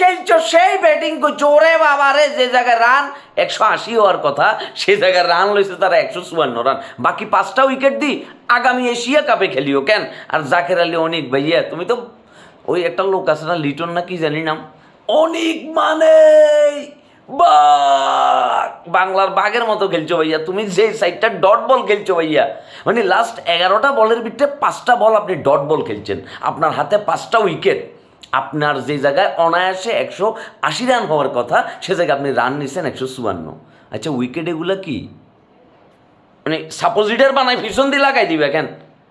খেলছো সেই ব্যাটিং করছ ওরে বাবা রে, যে জায়গায় রান একশো আশি হওয়ার কথা সেই জায়গায় রান লইছে তারা একশো চুয়ান্ন রান বাকি পাঁচটা উইকেট দি আগামী এশিয়া কাপে খেলিও কেন? আর জাকের আলী, অনেক ভাইয়া, তুমি তো ওই একটা লোক আছে না, লিটন না কি জানি নাম? অনেক মানে বাংলার বাঘের মতো খেলছো ভাইয়া, তুমি যে সাইডটা ডট বল খেলছো ভাইয়া। মানে লাস্ট এগারোটা বলের ভিতরে পাঁচটা বল আপনি ডট বল খেলছেন। আপনার হাতে পাঁচটা উইকেট আপনার যে জায়গায় অনায়াসে একশো আশি রান হওয়ার কথা, সে জায়গায় আপনি রান নিছেন একশো চুয়ান্ন। আচ্ছা উইকেট এগুলো কি? মানে সাপোজিটার বানাই ভীষণ দিয়ে লাগাই দিবে কেন?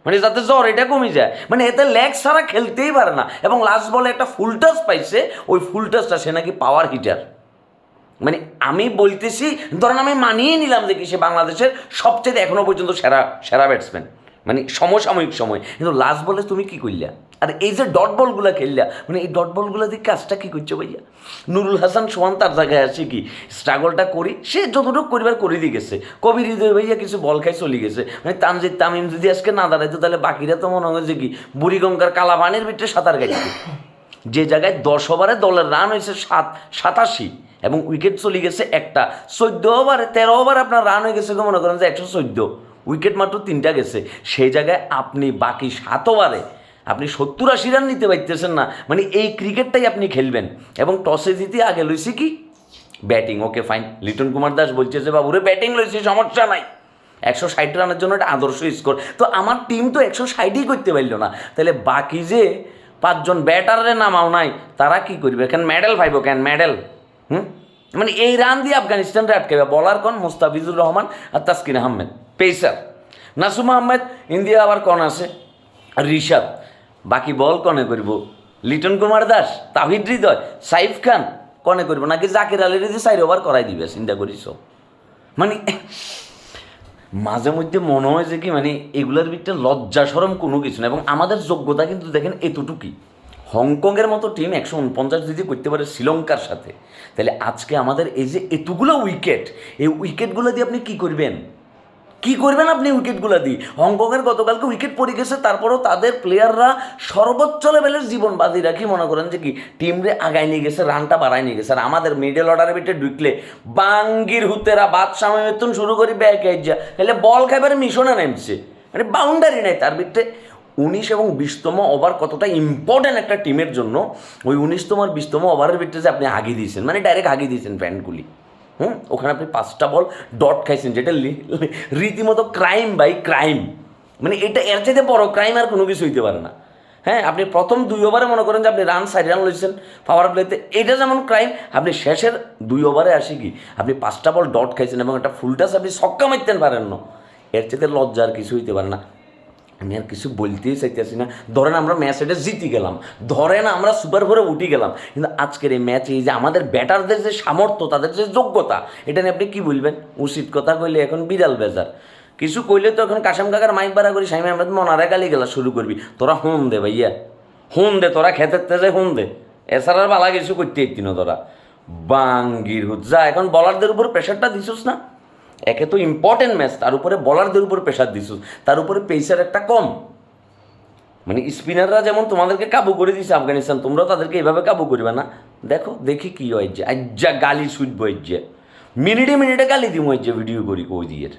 মানে যাতে জ্বর এটা কমে যায়। মানে এতে লেগ ছাড়া খেলতেই পারে না। এবং লাস্ট বলে একটা ফুল টাচ পাইছে, ওই ফুল টাচটা সে নাকি পাওয়ার হিটার মানে আমি বলতেছি, ধরেন আমি মানিয়ে নিলাম কি সে বাংলাদেশের সবচেয়ে এখনও পর্যন্ত সেরা সেরা ব্যাটসম্যান মানে সমসাময়িক সময়। কিন্তু লাস্ট বলে তুমি কি করলা? আর এই যে ডট বলগুলো খেললা মানে এই ডট বলগুলো দিয়ে কাজটা কি করছ ভাইয়া? নুরুল হাসান সোহান তার জায়গায় আছে কি? স্ট্রাগলটা করি, সে যতটুকু করিবার করে দিয়ে গেছে। কবির হৃদয় ভাইয়া কিছু বল খাই চলে গেছে। মানে তানজিদ তামিম যদি আজকে না দাঁড়াইতো, তাহলে বাকিরা তো মনে হয় যে কি বুড়িগঙ্গার কালাবানের ভিতরে সাঁতার গাইছে যে জায়গায় দশ ওভারে দলের রান হয়েছে সাত, সাতাশি, এবং উইকেট চলে গেছে একটা। চোদ্দ ওভারে, তেরো ওভার আপনার রান হয়ে গেছে মনে করেন যে একশো চোদ্দ। উইকেট মাত্র তিনটা গেছে। সেই জায়গায় আপনি বাকি সাত ওভারে আপনি সত্তর আশি রান নিতে পারতেছেন না। মানে এই ক্রিকেটটাই আপনি খেলবেন। এবং টসে জিতে আগে লইছি কি? Batting. Okay fine Liton Kumar Das বলছে যে বাবুরে ব্যাটিং লইছি, সমস্যা নাই। একশো ষাট রানের জন্য একটা আদর্শ স্কোর তো আমার টিম তো একশো ষাটই করতে পারল না। তাহলে বাকি যে পাঁচজন ব্যাটারের নামাও নাই, তারা কি করবে? কেন মেডেল পাইব কেন মেডেল হুম? মানে এই রান দিয়ে আফগানিস্তানরে আটকাবে বলার কোন? মুস্তাফিজুর রহমান আর তাসকিন আহমেদ। পেসার নাসুম আহমেদ ইন্ডিয়া আবার কোন আছে? ঋষাদ বাকি বল কনে করব? লিটন কুমার দাস, তাহিদ হৃদয়, সাইফ খান কনে করব? নাকি জাকির আলীর যে সাইড ওভার করাই দিবে, চিন্তা করিস? মানে মাঝে মধ্যে মনে হয় যে কি মানে এগুলোর ভিতরে লজ্জা সরম কোনো কিছু না এবং আমাদের যোগ্যতা কিন্তু দেখেন এতটুকুই হংকংয়ের মতো টিম একশো উনপঞ্চাশ যদি করতে পারে শ্রীলঙ্কার সাথে, তাহলে আজকে আমাদের এই যে এতগুলো উইকেট এই উইকেটগুলো দিয়ে আপনি কি করবেন? কি করবেন আপনি উইকেটগুলো দিয়ে? হংকংয়ের গতকালকে উইকেট পড়ে গেছে, তারপরেও তাদের প্লেয়াররা সর্বোচ্চ লেভেলের জীবন বাজি রাখি মনে করেন যে কি টিমরে আগায় নিয়ে গেছে রানটা বাড়ায় নিয়ে গেছে? আর আমাদের মিডল অর্ডারের ভিতরে ঢুকলে বাঙ্গির হুতেরা বাদশাহ মেতুন শুরু করি ব্যাক যা তাহলে বল খাইবার মিশনে নেমছে মানে বাউন্ডারি নাই তার ভিতরে। উনিশ এবং বিশতম ওভার কতটা ইম্পর্ট্যান্ট একটা টিমের জন্য, ওই উনিশতম আর বিশতম ওভারের ভিতরে যে আপনি আগিয়ে দিয়েছেন মানে ডাইরেক্ট আগিয়ে দিয়েছেন প্যান্টগুলি হুম? ওখানে আপনি পাঁচটা বল ডট খাইছেন, যেটা রীতিমতো ক্রাইম বাই ক্রাইম মানে এটা এর চাইতে বড় ক্রাইম আর কোনো কিছু হইতে পারে না। হ্যাঁ আপনি প্রথম দুই ওভারে মনে করেন যে আপনি রান সাইড রান লইছেন পাওয়ার প্লেতে এটা যেমন ক্রাইম আপনি শেষের দুই ওভারে আসি কি? আপনি পাঁচটা বল ডট খাইছেন এবং একটা ফুলটাস আপনি ছক্কা মারতেন পারেন না। এর চাইতে লজ্জার কিছু হইতে পারে না। আমি আর কিছু বলতেই চাইতেছি না। ধরেন আমরা ম্যাচ এটা জিতে গেলাম। ধরেন আমরা সুপার ফোরে উঠে গেলাম। কিন্তু আজকের এই ম্যাচে এই যে আমাদের ব্যাটারদের যে সামর্থ্য, তাদের যে যোগ্যতা, এটা নিয়ে আপনি কী বলবেন? উচিত কথা কইলে এখন বিড়াল বেজার। কিছু কইলে তো এখন কাশাম কাকার মাইক বাড়া করি, সাইমে, আমরা মনারে গালি গেলা শুরু করবি। তোরা হুন দে ভাইয়া। হুন দে, তোরা খেতের তেজে হুন দে। এছাড়া বালা কিছু করতে ইতি না তোরা। বাঙ্গির হুত, যা, এখন বলারদের উপর প্রেশারটা দিছিস না? একে তো ইম্পর্টেন্ট ম্যাচ তার উপরে বলারদের উপর প্রেশার দিছিস তার উপরে পেসার একটা কম। মানে স্পিনাররা যেমন তোমাদেরকে কাবু করে দিছে আফগানিস্তান, তোমরাও তাদেরকে এভাবে কাবু করবে না। দেখো, দেখি কী হয় যে, আজ্জা গালি শুধবো যে মিনিটে মিনিটে গালি দিব যে ভিডিও করি কই দিয়ে